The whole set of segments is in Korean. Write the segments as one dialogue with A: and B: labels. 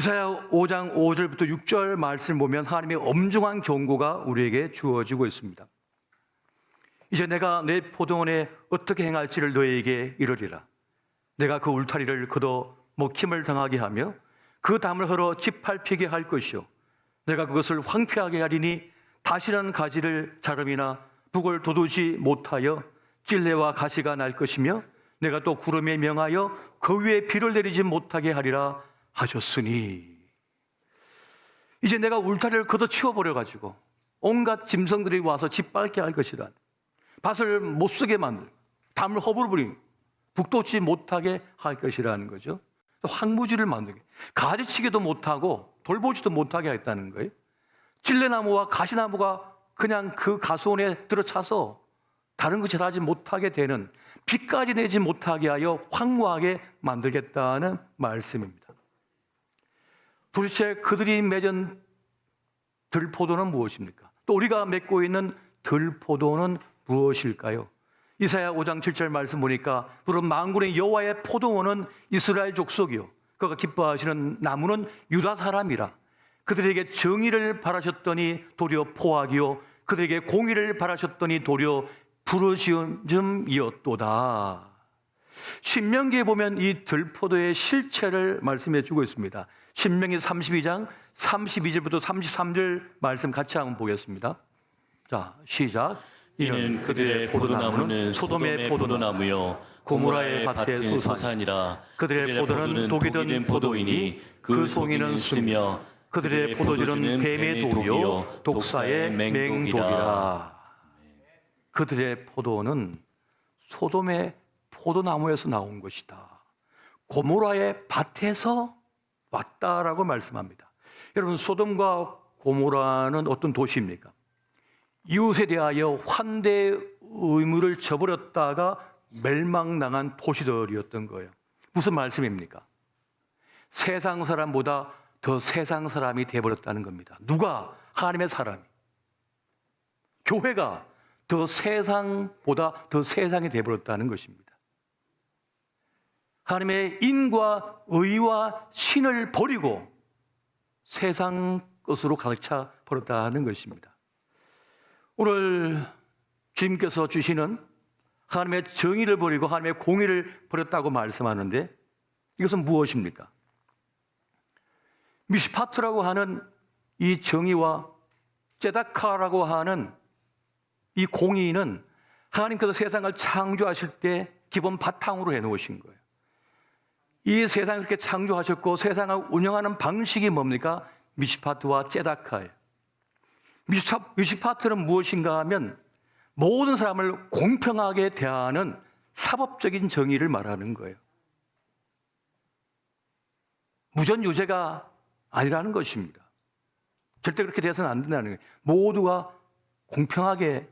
A: 이사야 5장 5절부터 6절 말씀을 보면 하나님의 엄중한 경고가 우리에게 주어지고 있습니다. 이제 내가 내 포도원에 어떻게 행할지를 너에게 이르리라. 내가 그 울타리를 걷어 먹힘을 당하게 하며 그 담을 헐어 짓밟히게 할 것이요. 내가 그것을 황폐하게 하리니 다시는 가지를 자름이나 북을 돋우지 못하여 찔레와 가시가 날 것이며 내가 또 구름에 명하여 그 위에 비를 내리지 못하게 하리라 하셨으니. 이제 내가 울타리를 걷어 치워 버려 가지고 온갖 짐승들이 와서 짓밟게 할 것이라. 밭을 못 쓰게 만들 담을 허물부리 북돋지 못하게 할 것이라는 거죠. 또 황무지를 만들게. 가지치기도 못하고 돌보지도 못하게 하겠다는 거예요. 찔레나무와 가시나무가 그냥 그 가수원에 들어차서 다른 것을 하지 못하게 되는 빛까지 내지 못하게 하여 황무하게 만들겠다는 말씀입니다. 도대체 그들이 맺은 들포도는 무엇입니까? 또 우리가 맺고 있는 들포도는 무엇일까요? 이사야 5장 7절 말씀 보니까 부른 망군의 여호와의 포도원은 이스라엘 족속이요 그가 기뻐하시는 나무는 유다 사람이라 그들에게 정의를 바라셨더니 도리어 포악이요 그들에게 공의를 바라셨더니 도리어 부르짖음이었도다. 신명기에 보면 이 들포도의 실체를 말씀해 주고 있습니다. 신명기 32장 32절부터 33절 말씀 같이 한번 보겠습니다. 자, 시작.
B: 이는 그들의 포도나무는 소돔의 포도나무요. 고모라의 밭의 소산이라.
A: 그들의 포도는 독이 든 포도이니 그 송이는 쓰며 그들의 포도주는 뱀의 독이요. 독사의 맹독이라. 그들의 포도는 소돔의 포도나무에서 나온 것이다. 고모라의 밭에서 왔다라고 말씀합니다. 여러분 소돔과 고모라는 어떤 도시입니까? 이웃에 대하여 환대 의무를 저버렸다가 멸망당한 도시들이었던 거예요. 무슨 말씀입니까? 세상 사람보다 더 세상 사람이 되어버렸다는 겁니다. 누가? 하나님의 사람이. 교회가 더 세상보다 더 세상이 되어버렸다는 것입니다. 하나님의 인과 의와 신을 버리고 세상 것으로 가득 차 버렸다는 것입니다. 오늘 주님께서 주시는 하나님의 정의를 버리고 하나님의 공의를 버렸다고 말씀하는데 이것은 무엇입니까? 미스파트라고 하는 이 정의와 제다카라고 하는 이 공의는 하나님께서 세상을 창조하실 때 기본 바탕으로 해 놓으신 거예요. 이 세상을 그렇게 창조하셨고 세상을 운영하는 방식이 뭡니까? 미시파트와 제다카예요. 미시파트는 무엇인가 하면 모든 사람을 공평하게 대하는 사법적인 정의를 말하는 거예요. 무전유죄가 아니라는 것입니다. 절대 그렇게 돼서는 안 된다는 거예요. 모두가 공평하게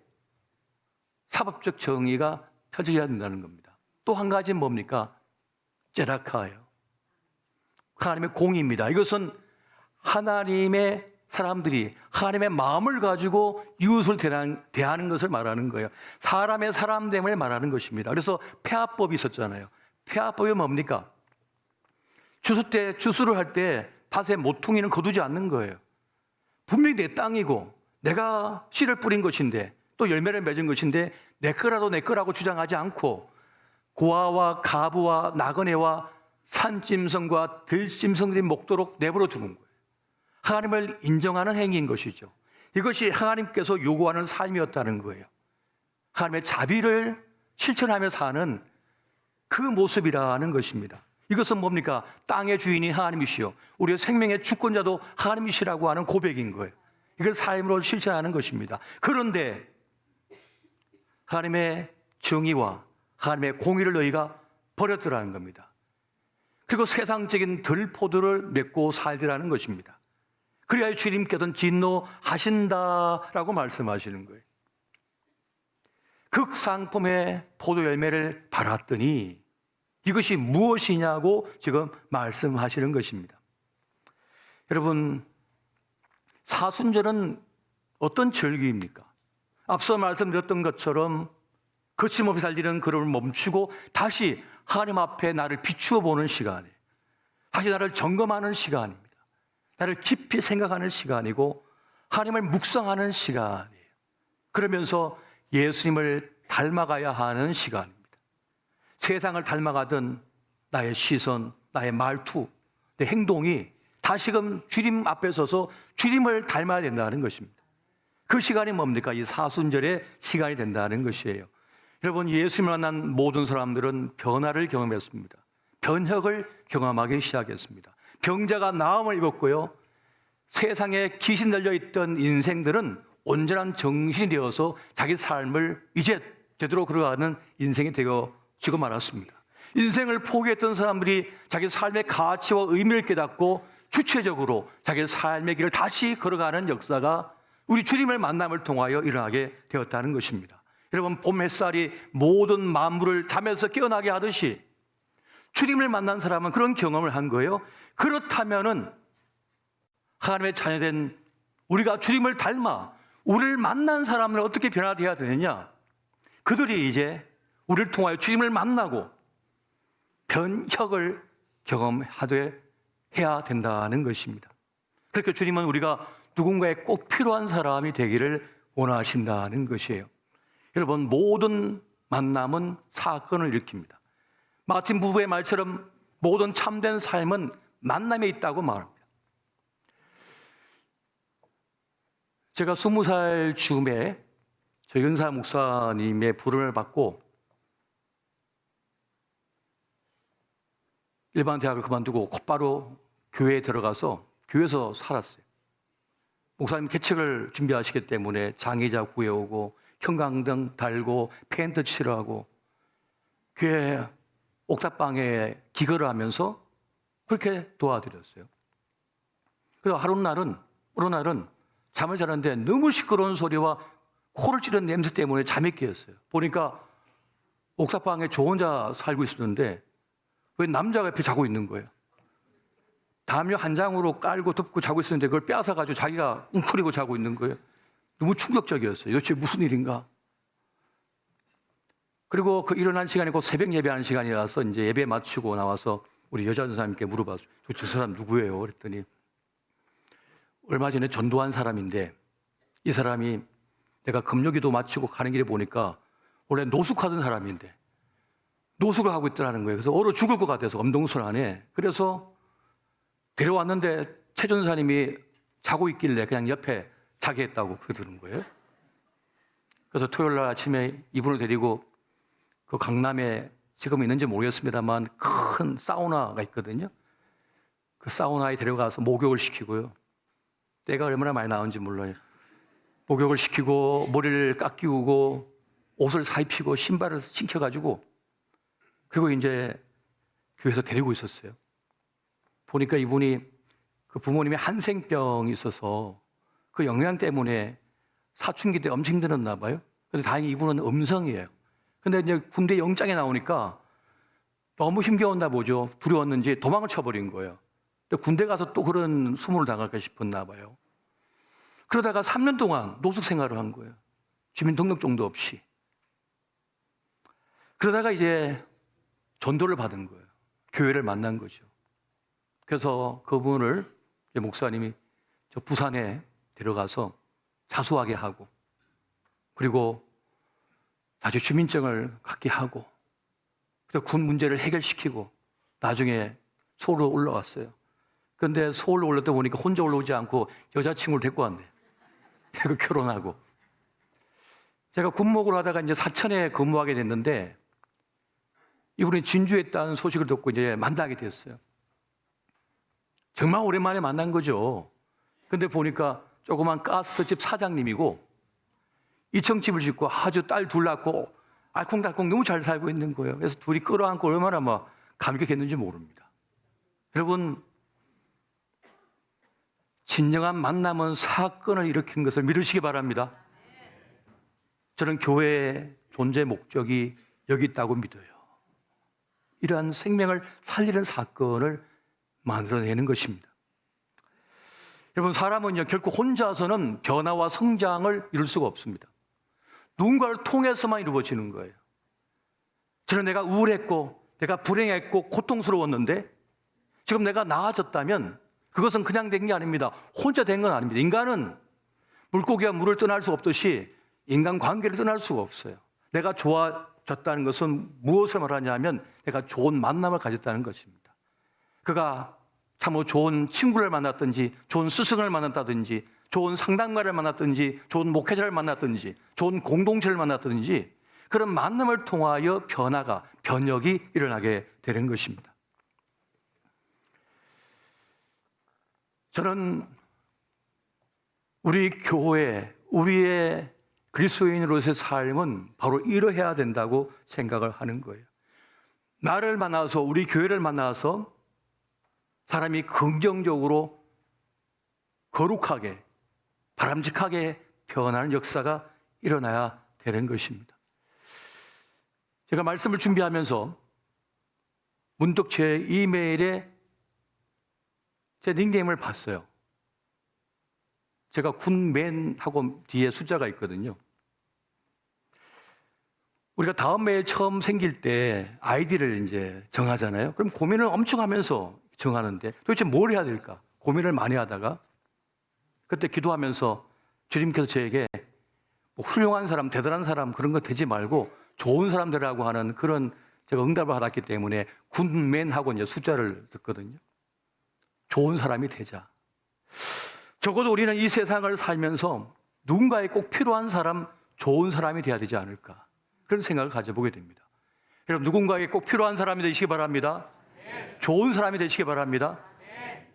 A: 사법적 정의가 펼쳐져야 된다는 겁니다. 또 한 가지는 뭡니까? 제라카예요. 하나님의 공의입니다. 이것은 하나님의 사람들이 하나님의 마음을 가지고 이웃을 대하는, 대하는 것을 말하는 거예요. 사람의 사람됨을 말하는 것입니다. 그래서 폐합법이 있었잖아요. 폐합법이 뭡니까? 추수 때 추수를 할 때 밭에 모퉁이는 거두지 않는 거예요. 분명히 내 땅이고 내가 씨를 뿌린 것인데 또 열매를 맺은 것인데 내 거라도 내 거라고 주장하지 않고 고아와 가부와 나그네와 산짐승과 들짐승들이 먹도록 내버려 두는 거예요. 하나님을 인정하는 행위인 것이죠. 이것이 하나님께서 요구하는 삶이었다는 거예요. 하나님의 자비를 실천하며 사는 그 모습이라는 것입니다. 이것은 뭡니까? 땅의 주인이 하나님이시요. 우리의 생명의 주권자도 하나님이시라고 하는 고백인 거예요. 이걸 삶으로 실천하는 것입니다. 그런데 하나님의 정의와 하나님의 공의를 너희가 버렸더라는 겁니다. 그리고 세상적인 들포도를 맺고 살더라는 것입니다. 그래야 주님께서는 진노하신다라고 말씀하시는 거예요. 극상품의 포도 열매를 발았더니 이것이 무엇이냐고 지금 말씀하시는 것입니다. 여러분, 사순절은 어떤 절기입니까? 앞서 말씀드렸던 것처럼 거침없이 살리는 그를 멈추고 다시 하나님 앞에 나를 비추어 보는 시간에 다시 나를 점검하는 시간입니다. 나를 깊이 생각하는 시간이고 하나님을 묵상하는 시간이에요. 그러면서 예수님을 닮아가야 하는 시간입니다. 세상을 닮아가던 나의 시선, 나의 말투, 내 행동이 다시금 주님 앞에 서서 주님을 닮아야 된다는 것입니다. 그 시간이 뭡니까? 이 사순절의 시간이 된다는 것이에요. 여러분, 예수님을 만난 모든 사람들은 변화를 경험했습니다. 변혁을 경험하기 시작했습니다. 병자가 나음을 입었고요. 세상에 귀신 들려 있던 인생들은 온전한 정신이 되어서 자기 삶을 이제 제대로 걸어가는 인생이 되어 지고 말았습니다. 인생을 포기했던 사람들이 자기 삶의 가치와 의미를 깨닫고 주체적으로 자기 삶의 길을 다시 걸어가는 역사가 우리 주님을 만남을 통하여 일어나게 되었다는 것입니다. 여러분, 봄 햇살이 모든 만물을 잠에서 깨어나게 하듯이 주님을 만난 사람은 그런 경험을 한 거예요. 그렇다면은 하나님의 자녀된 우리가 주님을 닮아 우리를 만난 사람을 어떻게 변화되어야 되느냐? 그들이 이제 우리를 통하여 주님을 만나고 변혁을 경험하되 해야 된다는 것입니다. 그렇게 주님은 우리가 누군가의 꼭 필요한 사람이 되기를 원하신다는 것이에요. 여러분, 모든 만남은 사건을 일으킵니다. 마틴 부부의 말처럼 모든 참된 삶은 만남에 있다고 말합니다. 제가 스무 살 즈음에 저희 은사 목사님의 부름을 받고 일반 대학을 그만두고 곧바로 교회에 들어가서 교회에서 살았어요. 목사님 개척을 준비하시기 때문에 장의자 구해오고 형광등 달고 페인트 칠하고 교회 옥탑방에 기거를 하면서 그렇게 도와드렸어요. 그래서 하루 날은 어느 날은 잠을 자는데 너무 시끄러운 소리와 코를 찌른 냄새 때문에 잠이 깨었어요. 보니까 옥탑방에 저 혼자 살고 있었는데 왜 남자가 옆에 자고 있는 거예요. 담요 한 장으로 깔고 덮고 자고 있었는데 그걸 빼앗아가지고 자기가 웅크리고 자고 있는 거예요. 너무 충격적이었어요. 도대체 무슨 일인가? 그리고 그 일어난 시간이 곧 새벽 예배하는 시간이라서 이제 예배 마치고 나와서 우리 여자 전사님께 물어봤어요. 저, 저 사람 누구예요? 그랬더니 얼마 전에 전도한 사람인데 이 사람이 내가 금요기도 마치고 가는 길에 보니까 원래 노숙하던 사람인데 노숙을 하고 있더라는 거예요. 그래서 얼어 죽을 것 같아서 엄동설 안에 그래서 데려왔는데 최 전사님이 자고 있길래 그냥 옆에 자게 했다고 그러는 거예요. 그래서 토요일 날 아침에 이분을 데리고 그 강남에 지금 있는지 모르겠습니다만 큰 사우나가 있거든요. 그 사우나에 데려가서 목욕을 시키고요. 때가 얼마나 많이 나온지 몰라요. 목욕을 시키고 머리를 깎이우고 옷을 사입히고 신발을 신겨가지고 그리고 이제 교회에서 데리고 있었어요. 보니까 이분이 그 부모님이 한생병이 있어서 그 영양 때문에 사춘기 때 엄청 힘들었나 봐요. 근데 다행히 이분은 음성이에요. 근데 이제 군대 영장에 나오니까 너무 힘겨웠나 보죠. 두려웠는지 도망을 쳐버린 거예요. 근데 군대 가서 또 그런 수모를 당할까 싶었나 봐요. 그러다가 3년 동안 노숙 생활을 한 거예요. 주민등록증도 없이. 그러다가 이제 전도를 받은 거예요. 교회를 만난 거죠. 그래서 그분을 목사님이 저 부산에 데려가서 자수하게 하고 그리고 다시 주민증을 갖게 하고 군 문제를 해결시키고 나중에 서울로 올라왔어요. 그런데 서울로 올랐다 보니까 혼자 올라오지 않고 여자친구를 데리고 왔네. 그리고 결혼하고. 제가 군목을 하다가 이제 사천에 근무하게 됐는데 이분이 진주에 있다는 소식을 듣고 이제 만나게 됐어요. 정말 오랜만에 만난 거죠. 근데 보니까 조그만 가스집 사장님이고 2층 집을 짓고 아주 딸 둘 낳고 알콩달콩 너무 잘 살고 있는 거예요. 그래서 둘이 끌어안고 얼마나 막 감격했는지 모릅니다. 여러분, 진정한 만남은 사건을 일으킨 것을 믿으시기 바랍니다. 저는 교회의 존재 목적이 여기 있다고 믿어요. 이러한 생명을 살리는 사건을 만들어내는 것입니다. 여러분, 사람은요, 결코 혼자서는 변화와 성장을 이룰 수가 없습니다. 누군가를 통해서만 이루어지는 거예요. 저는 내가 우울했고, 내가 불행했고, 고통스러웠는데, 지금 내가 나아졌다면, 그것은 그냥 된 게 아닙니다. 혼자 된 건 아닙니다. 인간은 물고기가 물을 떠날 수 없듯이 인간 관계를 떠날 수가 없어요. 내가 좋아졌다는 것은 무엇을 말하냐면 내가 좋은 만남을 가졌다는 것입니다. 그가 참으로 좋은 친구를 만났든지 좋은 스승을 만났다든지 좋은 상담가를 만났든지 좋은 목회자를 만났든지 좋은 공동체를 만났든지 그런 만남을 통하여 변화가 변혁이 일어나게 되는 것입니다. 저는 우리 교회, 우리의 그리스도인으로서의 삶은 바로 이러해야 된다고 생각을 하는 거예요. 나를 만나서 우리 교회를 만나서 사람이 긍정적으로 거룩하게 바람직하게 변하는 역사가 일어나야 되는 것입니다. 제가 말씀을 준비하면서 문득 제 이메일에 제 닉네임을 봤어요. 제가 군맨 하고 뒤에 숫자가 있거든요. 우리가 다음 메일 처음 생길 때 아이디를 이제 정하잖아요. 그럼 고민을 엄청 하면서 정하는데 도대체 뭘 해야 될까? 고민을 많이 하다가 그때 기도하면서 주님께서 저에게 뭐 훌륭한 사람, 대단한 사람 그런 거 되지 말고 좋은 사람들하고 하는 그런 제가 응답을 받았기 때문에 군맨하고 이제 숫자를 듣거든요. 좋은 사람이 되자. 적어도 우리는 이 세상을 살면서 누군가에 꼭 필요한 사람, 좋은 사람이 돼야 되지 않을까. 그런 생각을 가져보게 됩니다. 여러분, 누군가에게 꼭 필요한 사람이 되시기 바랍니다. 좋은 사람이 되시기 바랍니다.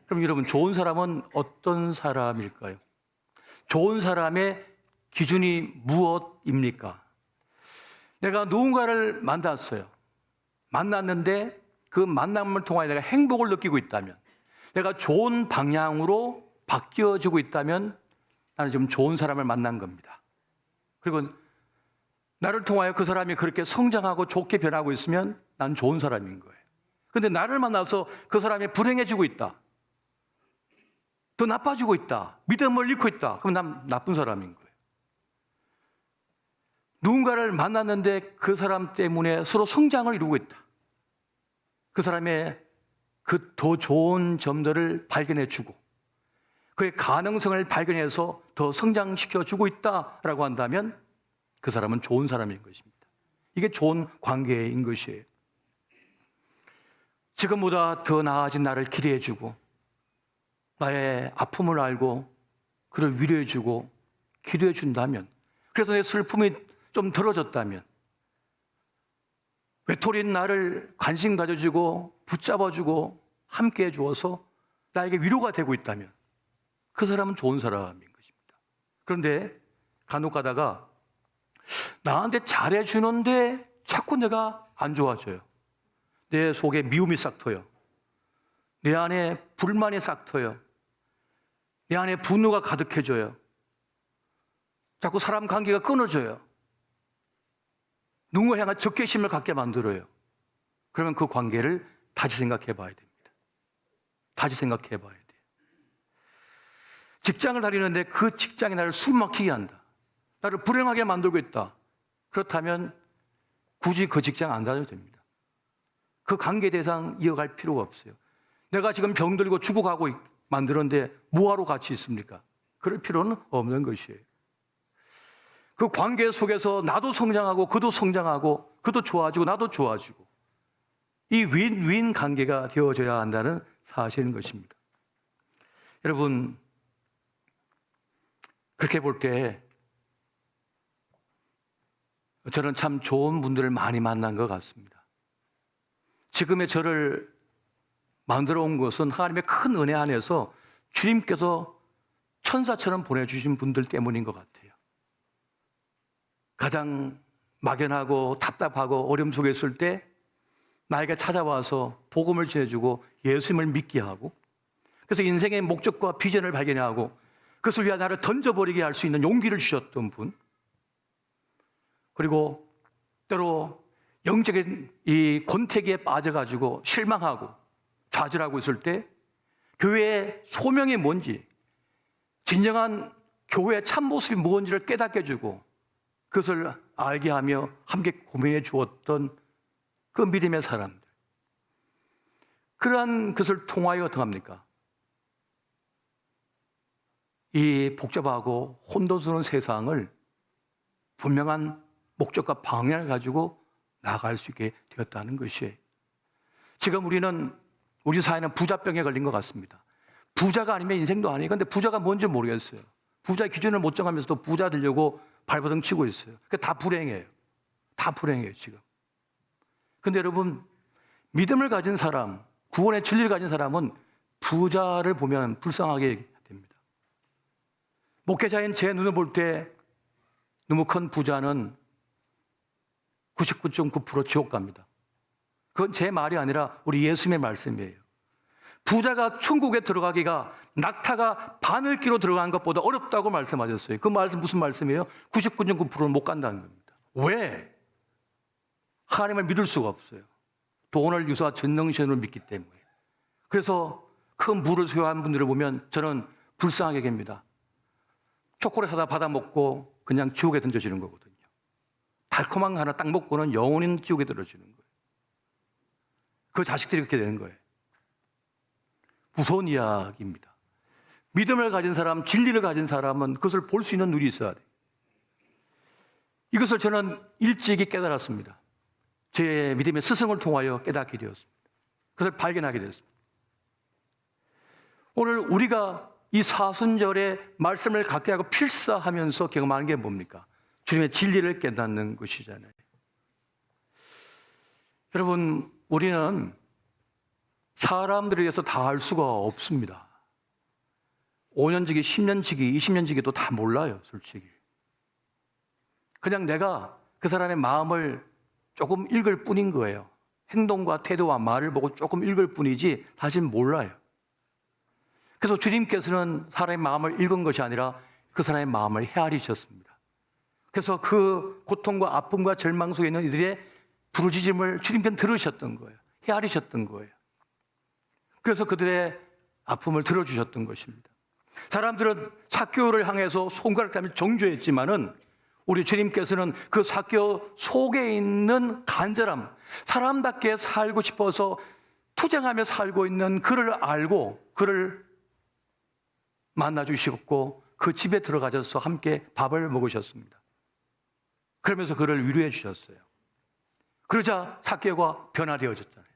A: 그럼 여러분, 좋은 사람은 어떤 사람일까요? 좋은 사람의 기준이 무엇입니까? 내가 누군가를 만났어요. 만났는데 그 만남을 통하여 내가 행복을 느끼고 있다면, 내가 좋은 방향으로 바뀌어지고 있다면 나는 지금 좋은 사람을 만난 겁니다. 그리고 나를 통하여 그 사람이 그렇게 성장하고 좋게 변하고 있으면 난 좋은 사람인 거예요. 근데 나를 만나서 그 사람이 불행해지고 있다. 더 나빠지고 있다. 믿음을 잃고 있다. 그럼 난 나쁜 사람인 거예요. 누군가를 만났는데 그 사람 때문에 서로 성장을 이루고 있다. 그 사람의 그 더 좋은 점들을 발견해 주고 그의 가능성을 발견해서 더 성장시켜 주고 있다라고 한다면 그 사람은 좋은 사람인 것입니다. 이게 좋은 관계인 것이에요. 지금보다 더 나아진 나를 기대해 주고 나의 아픔을 알고 그를 위로해 주고 기도해 준다면 그래서 내 슬픔이 좀 덜어졌다면 외톨이인 나를 관심 가져주고 붙잡아주고 함께 해주어서 나에게 위로가 되고 있다면 그 사람은 좋은 사람인 것입니다. 그런데 간혹 가다가 나한테 잘해주는데 자꾸 내가 안 좋아져요. 내 속에 미움이 싹 터요. 내 안에 불만이 싹 터요. 내 안에 분노가 가득해져요. 자꾸 사람 관계가 끊어져요. 누군가 향한 적개심을 갖게 만들어요. 그러면 그 관계를 다시 생각해 봐야 됩니다. 다시 생각해 봐야 돼요. 직장을 다니는데 그 직장이 나를 숨 막히게 한다. 나를 불행하게 만들고 있다. 그렇다면 굳이 그 직장 안 다녀도 됩니다. 그 관계 대상 이어갈 필요가 없어요. 내가 지금 병들고 죽어가고 있- 만들었는데 뭐하러 같이 있습니까? 그럴 필요는 없는 것이에요. 그 관계 속에서 나도 성장하고 그도 성장하고 그도 좋아지고 나도 좋아지고 이 윈윈 관계가 되어져야 한다는 사실인 것입니다. 여러분 그렇게 볼 때 저는 참 좋은 분들을 많이 만난 것 같습니다. 지금의 저를 만들어 온 것은 하나님의 큰 은혜 안에서 주님께서 천사처럼 보내주신 분들 때문인 것 같아요. 가장 막연하고 답답하고 어려움 속에 있을 때 나에게 찾아와서 복음을 전해주고 예수님을 믿게 하고 그래서 인생의 목적과 비전을 발견하고 그것을 위해 나를 던져버리게 할 수 있는 용기를 주셨던 분 그리고 때로 영적인 이 권태기에 빠져가지고 실망하고 좌절하고 있을 때 교회의 소명이 뭔지 진정한 교회의 참모습이 무엇인지를 깨닫게 해주고 그것을 알게 하며 함께 고민해 주었던 그 믿음의 사람들. 그러한 것을 통하여 어떡합니까? 이 복잡하고 혼돈스러운 세상을 분명한 목적과 방향을 가지고 나아갈 수 있게 되었다는 것이에요. 지금 우리는 우리 사회는 부자병에 걸린 것 같습니다. 부자가 아니면 인생도 아니에요. 근데 부자가 뭔지 모르겠어요. 부자의 기준을 못 정하면서도 부자 되려고 발버둥 치고 있어요. 그게 다 불행해요. 다 불행해요, 지금. 근데 여러분, 믿음을 가진 사람, 구원의 진리를 가진 사람은 부자를 보면 불쌍하게 됩니다. 목회자인 제 눈을 볼 때 너무 큰 부자는 99.9% 지옥 갑니다. 그건 제 말이 아니라 우리 예수님의 말씀이에요. 부자가 천국에 들어가기가 낙타가 바늘기로 들어간 것보다 어렵다고 말씀하셨어요. 그 말씀 무슨 말씀이에요? 99.9%는 못 간다는 겁니다. 왜? 하나님을 믿을 수가 없어요. 돈을 유사 전능신으로 믿기 때문에. 그래서 큰 물을 소유한 분들을 보면 저는 불쌍하게 됩니다. 초콜릿 하나 받아 먹고 그냥 지옥에 던져지는 거거든요. 달콤한 거 하나 딱 먹고는 영원히 지옥에 떨어지는 거예요. 그 자식들이 그렇게 되는 거예요. 무서운 이야기입니다. 믿음을 가진 사람, 진리를 가진 사람은 그것을 볼 수 있는 눈이 있어야 돼요. 이것을 저는 일찍이 깨달았습니다. 제 믿음의 스승을 통하여 깨닫게 되었습니다. 그것을 발견하게 되었습니다. 오늘 우리가 이 사순절의 말씀을 갖게 하고 필사하면서 경험하는 게 뭡니까? 주님의 진리를 깨닫는 것이잖아요. 여러분, 우리는 사람들에 대해서 다 알 수가 없습니다. 5년지기, 10년지기, 20년지기도 다 몰라요, 솔직히. 그냥 내가 그 사람의 마음을 조금 읽을 뿐인 거예요. 행동과 태도와 말을 보고 조금 읽을 뿐이지 사실 몰라요. 그래서 주님께서는 사람의 마음을 읽은 것이 아니라 그 사람의 마음을 헤아리셨습니다. 그래서 그 고통과 아픔과 절망 속에 있는 이들의 부르짖음을 주님께는 들으셨던 거예요. 헤아리셨던 거예요. 그래서 그들의 아픔을 들어주셨던 것입니다. 사람들은 사교를 향해서 손가락하며 정죄했지만은 우리 주님께서는 그 사교 속에 있는 간절함, 사람답게 살고 싶어서 투쟁하며 살고 있는 그를 알고 그를 만나 주셨고 그 집에 들어가셔서 함께 밥을 먹으셨습니다. 그러면서 그를 위로해 주셨어요. 그러자 사교가 변화되어졌잖아요.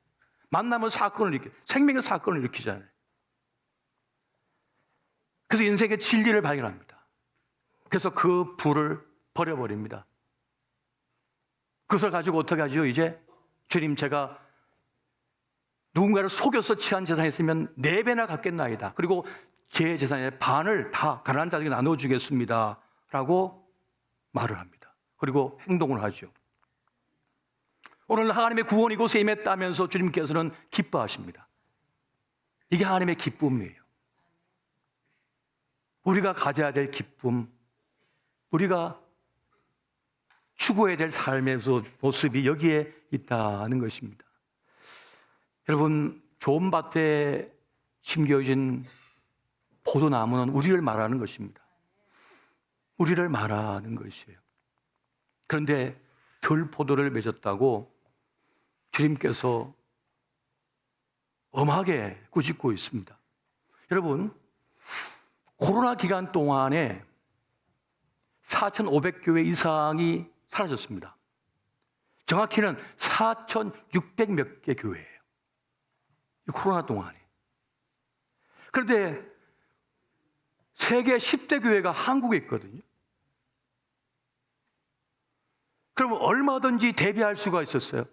A: 만나면 사건을 일으켜, 생명의 사건을 일으키잖아요. 그래서 인생의 진리를 발견합니다. 그래서 그 불을 버려버립니다. 그것을 가지고 어떻게 하죠? 이제 주님 제가 누군가를 속여서 취한 재산이 있으면 네 배나 갖겠나이다. 그리고 제 재산의 반을 다 가난한 자에게 나눠주겠습니다. 라고 말을 합니다. 그리고 행동을 하죠. 오늘 하나님의 구원이 곳에 임했다면서 주님께서는 기뻐하십니다. 이게 하나님의 기쁨이에요. 우리가 가져야 될 기쁨, 우리가 추구해야 될 삶의 모습이 여기에 있다는 것입니다. 여러분, 좋은 밭에 심겨진 포도나무는 우리를 말하는 것입니다. 우리를 말하는 것이에요. 그런데 덜 포도를 맺었다고 주님께서 엄하게 꾸짖고 있습니다. 여러분, 코로나 기간 동안에 4,500교회 이상이 사라졌습니다. 정확히는 4,600 몇 개 교회예요. 이 코로나 동안에. 그런데 세계 10대 교회가 한국에 있거든요. 그러면 얼마든지 대비할 수가 있었어요.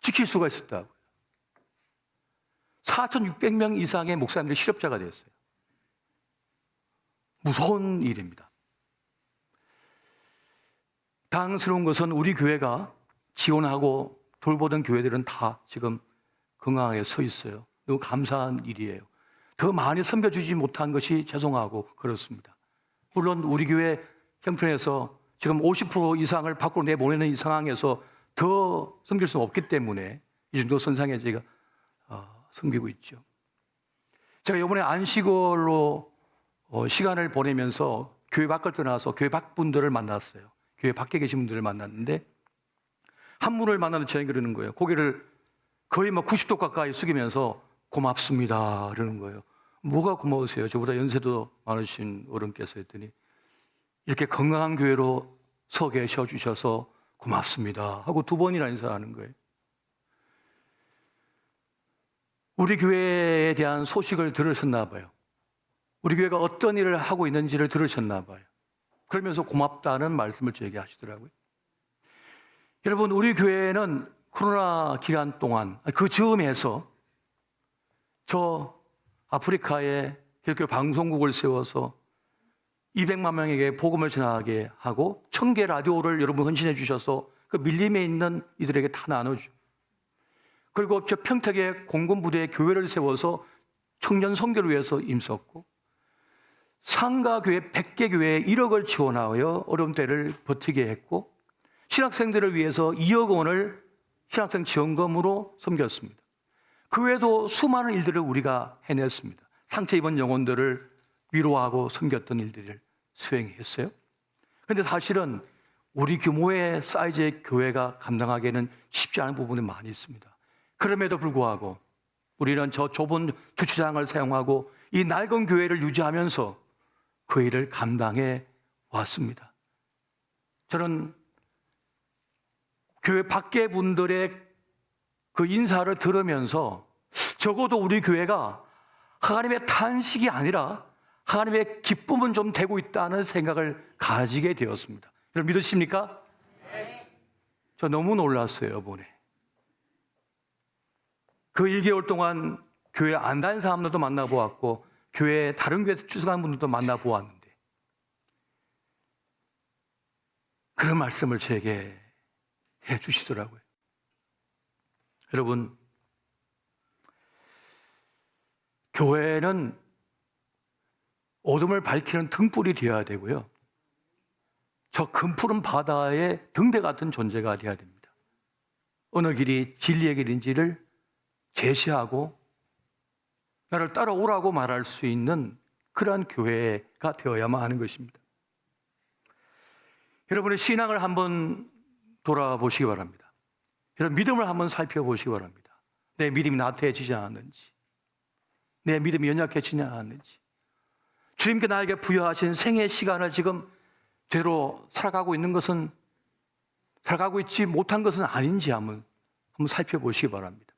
A: 지킬 수가 있었다고요. 4,600명 이상의 목사님들이 실업자가 되었어요. 무서운 일입니다. 당스러운 것은 우리 교회가 지원하고 돌보던 교회들은 다 지금 건강하게 서 있어요. 너무 감사한 일이에요. 더 많이 섬겨주지 못한 것이 죄송하고 그렇습니다. 물론 우리 교회 형편에서 지금 50% 이상을 밖으로 내보내는 이 상황에서 더 섬길 수 없기 때문에 이 정도 선상에 저희가 어, 섬기고 있죠. 제가 이번에 안식월로 어, 시간을 보내면서 교회 밖을 떠나서 교회 밖 분들을 만났어요. 교회 밖에 계신 분들을 만났는데 한 분을 만나는 저에게 그러는 거예요. 고개를 거의 뭐 90도 가까이 숙이면서 고맙습니다. 그러는 거예요. 뭐가 고마우세요? 저보다 연세도 많으신 어른께서 했더니 이렇게 건강한 교회로 서 계셔 주셔서 고맙습니다. 하고 두 번이나 인사하는 거예요. 우리 교회에 대한 소식을 들으셨나 봐요. 우리 교회가 어떤 일을 하고 있는지를 들으셨나 봐요. 그러면서 고맙다는 말씀을 저에게 하시더라고요. 여러분, 우리 교회는 코로나 기간 동안 그 즈음에서 저 아프리카에 기독교 방송국을 세워서 200만 명에게 복음을 전하게 하고 천 개 라디오를 여러분 헌신해 주셔서 그 밀림에 있는 이들에게 다 나눠주. 그리고 저 평택에 공군 부대에 교회를 세워서 청년 선교를 위해서 임썼고 상가 교회 100개 교회에 1억을 지원하여 어려운 때를 버티게 했고 신학생들을 위해서 2억 원을 신학생 지원금으로 섬겼습니다. 그 외에도 수많은 일들을 우리가 해냈습니다. 상처 입은 영혼들을 위로하고 섬겼던 일들을 수행했어요. 근데 사실은 우리 규모의 사이즈의 교회가 감당하기에는 쉽지 않은 부분이 많이 있습니다. 그럼에도 불구하고 우리는 저 좁은 주차장을 사용하고 이 낡은 교회를 유지하면서 그 일을 감당해 왔습니다. 저는 교회 밖의 분들의 그 인사를 들으면서 적어도 우리 교회가 하나님의 탄식이 아니라 하나님의 기쁨은 좀 되고 있다는 생각을 가지게 되었습니다. 여러분 믿으십니까? 저 너무 놀랐어요, 이번에. 그 1개월 동안 교회 안 다닌 사람들도 만나보았고, 교회 다른 교회 출석한 분들도 만나보았는데, 그런 말씀을 제게 해 주시더라고요. 여러분, 교회는 어둠을 밝히는 등불이 되어야 되고요. 저 금푸른 바다의 등대 같은 존재가 되어야 됩니다. 어느 길이 진리의 길인지를 제시하고 나를 따라오라고 말할 수 있는 그러한 교회가 되어야만 하는 것입니다. 여러분의 신앙을 한번 돌아보시기 바랍니다. 여러분 믿음을 한번 살펴보시기 바랍니다. 내 믿음이 나태해지지 않았는지, 내 믿음이 연약해지지 않았는지, 주님께 나에게 부여하신 생의 시간을 지금 대로 살아가고 있는 것은 살아가고 있지 못한 것은 아닌지 한번 한번 살펴보시기 바랍니다.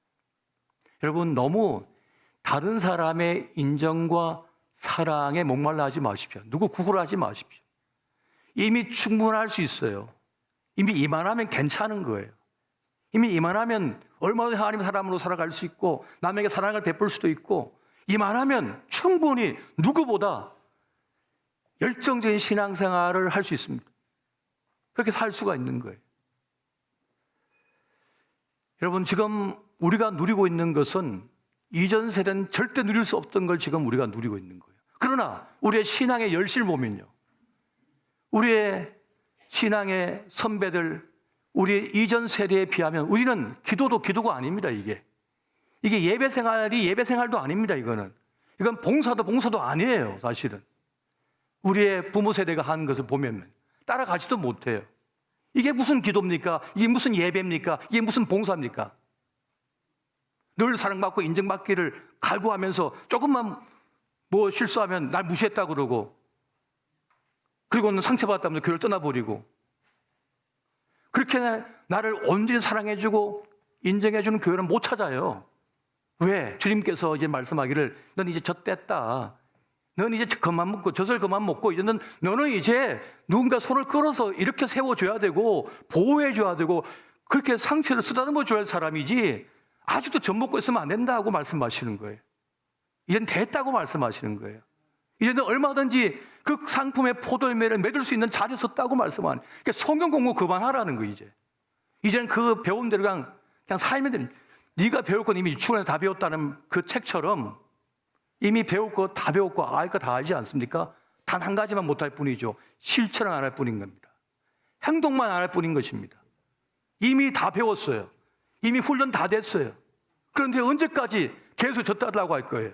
A: 여러분 너무 다른 사람의 인정과 사랑에 목말라 하지 마십시오. 누구 구걸하지 마십시오. 이미 충분할 수 있어요. 이미 이만하면 괜찮은 거예요. 이미 이만하면 얼마든지 하나님 사람으로 살아갈 수 있고 남에게 사랑을 베풀 수도 있고 이만하면 충분히 누구보다 열정적인 신앙생활을 할 수 있습니다. 그렇게 살 수가 있는 거예요. 여러분, 지금 우리가 누리고 있는 것은 이전 세대는 절대 누릴 수 없던 걸 지금 우리가 누리고 있는 거예요. 그러나 우리의 신앙의 열심을 보면요. 우리의 신앙의 선배들, 우리 이전 세대에 비하면 우리는 기도도 기도가 아닙니다, 이게. 이게 예배 생활이 예배 생활도 아닙니다, 이거는. 이건 봉사도 봉사도 아니에요, 사실은. 우리의 부모 세대가 한 것을 보면 따라가지도 못해요. 이게 무슨 기도입니까? 이게 무슨 예배입니까? 이게 무슨 봉사입니까? 늘 사랑받고 인정받기를 갈구하면서 조금만 뭐 실수하면 날 무시했다 그러고 그리고는 상처받았다면서 교회를 떠나버리고 그렇게 나를 온전히 사랑해주고 인정해주는 교회는 못 찾아요. 왜? 주님께서 이제 말씀하기를 넌 이제 젖됐다. 넌 이제 그만 먹고 젖을 그만 먹고 이제 는 너는 이제 누군가 손을 끌어서 이렇게 세워줘야 되고 보호해줘야 되고 그렇게 상처를 쓰다듬어 줘야 할 사람이지 아직도 젖 먹고 있으면 안 된다고 말씀하시는 거예요. 이젠 됐다고 말씀하시는 거예요. 이제 는 얼마든지 그 상품의 포도매를 맺을 수 있는 자리에 섰다고 말씀하는 그러니까 성경 공부 그만하라는 거예요, 이제. 이제는 그 배운 대로 그냥, 그냥 살면 되는 네가 배울 건 이미 유치원에서 다 배웠다는 그 책처럼 이미 거다 배웠고 알 거 다 알지 않습니까? 단 한 가지만 못할 뿐이죠. 실천을 안 할 뿐인 겁니다. 행동만 안 할 뿐인 것입니다. 이미 다 배웠어요. 이미 훈련 다 됐어요. 그런데 언제까지 계속 졌다라고 할 거예요?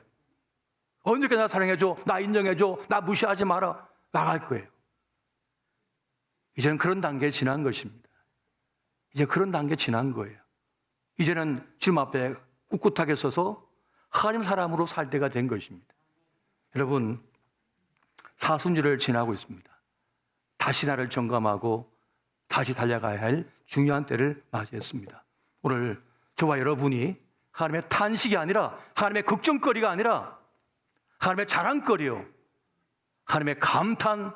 A: 언제까지 나 사랑해줘, 나 인정해줘, 나 무시하지 마라, 나갈 거예요. 이제는 그런 단계에 지난 것입니다. 이제 그런 단계에 지난 거예요. 이제는 주님 앞에 꿋꿋하게 서서 하나님 사람으로 살 때가 된 것입니다. 여러분, 사순절을 지나고 있습니다. 다시 나를 점검하고 다시 달려가야 할 중요한 때를 맞이했습니다. 오늘 저와 여러분이 하나님의 탄식이 아니라 하나님의 걱정거리가 아니라 하나님의 자랑거리요. 하나님의 감탄,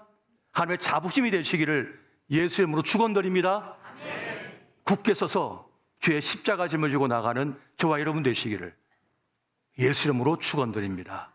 A: 하나님의 자부심이 되시기를 예수 이름으로 축원드립니다. 굳게 서서 주의 십자가 짐을 지고 나가는 저와 여러분 되시기를 예수 이름으로 축원드립니다.